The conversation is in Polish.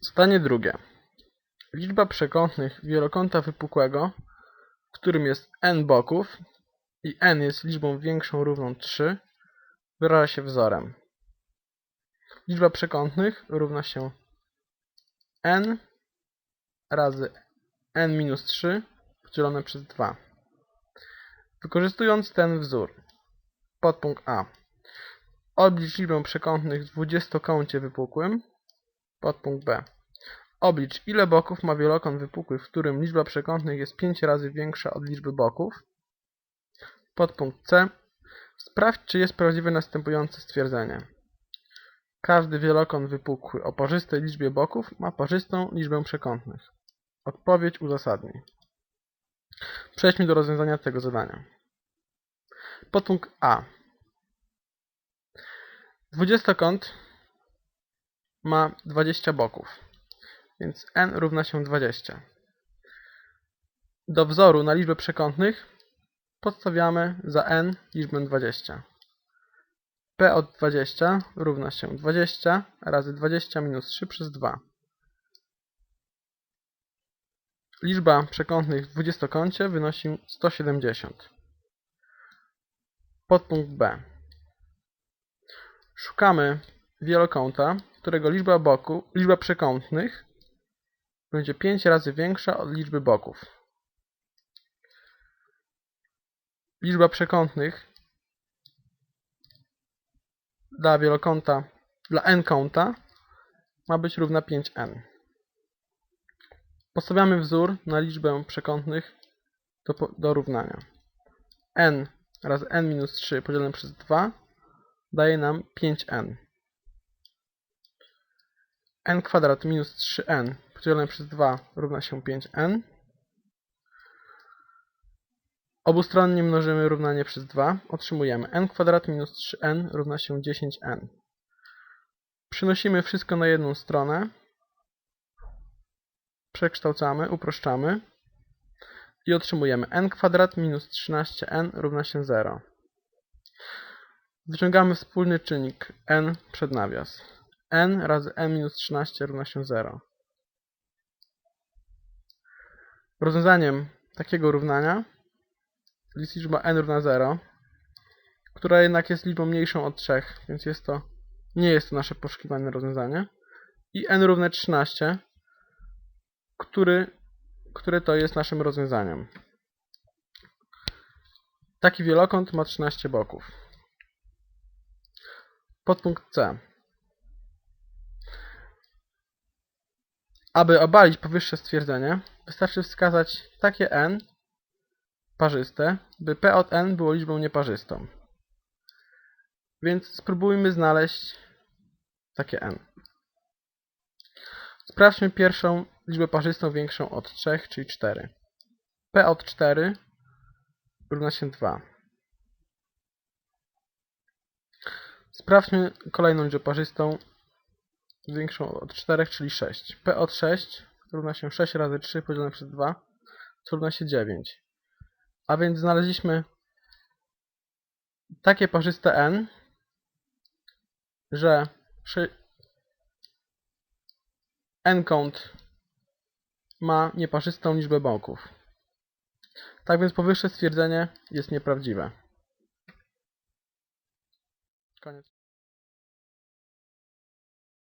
Zadanie drugie. Liczba przekątnych wielokąta wypukłego, w którym jest n boków i n jest liczbą większą równą 3, wyraża się wzorem. Liczba przekątnych równa się n razy n minus 3 podzielone przez 2. Wykorzystując ten wzór, podpunkt A. Oblicz liczbę przekątnych w dwudziestokącie wypukłym. Podpunkt B. Oblicz ile boków ma wielokąt wypukły, w którym liczba przekątnych jest 5 razy większa od liczby boków. Podpunkt C. Sprawdź, czy jest prawdziwe następujące stwierdzenie. Każdy wielokąt wypukły o parzystej liczbie boków ma parzystą liczbę przekątnych. Odpowiedź uzasadnij. Przejdźmy do rozwiązania tego zadania. Podpunkt A. Dwudziestokąt ma 20 boków, więc n równa się 20. Do wzoru na liczbę przekątnych podstawiamy za n liczbę 20. p od 20 równa się 20 razy 20 minus 3 przez 2. Liczba przekątnych w dwudziestokącie wynosi 170. Podpunkt B. Szukamy wielokąta, którego liczba boku, liczba przekątnych będzie 5 razy większa od liczby boków. Liczba przekątnych dla wielokąta, dla n kąta ma być równa 5n. Postawiamy wzór na liczbę przekątnych do, do równania. n razy n minus 3 podzielone przez 2 daje nam 5n. N kwadrat minus 3n podzielone przez 2 równa się 5n. Obustronnie mnożymy równanie przez 2. Otrzymujemy n kwadrat minus 3n równa się 10n. Przynosimy wszystko na jedną stronę. Przekształcamy, uproszczamy. I otrzymujemy n kwadrat minus 13n równa się 0. Wyciągamy wspólny czynnik n przed nawias. N razy n minus 13 równa się 0. Rozwiązaniem takiego równania jest liczba n równa 0, która jednak jest liczbą mniejszą od 3, więc jest to, nie jest to nasze poszukiwane rozwiązanie. I n równe 13, który, które to jest naszym rozwiązaniem. Taki wielokąt ma 13 boków. Podpunkt C. Aby obalić powyższe stwierdzenie, wystarczy wskazać takie n parzyste, by p od n było liczbą nieparzystą. Więc spróbujmy znaleźć takie n. Sprawdźmy pierwszą liczbę parzystą większą od 3, czyli 4. p od 4 równa się 2. Sprawdźmy kolejną liczbę parzystą większą od 4, czyli 6. p od 6 równa się 6 razy 3 podzielone przez 2, co równa się 9. A więc znaleźliśmy takie parzyste n, że szy- n kąt ma nieparzystą liczbę boków. Tak więc powyższe stwierdzenie jest nieprawdziwe. Koniec.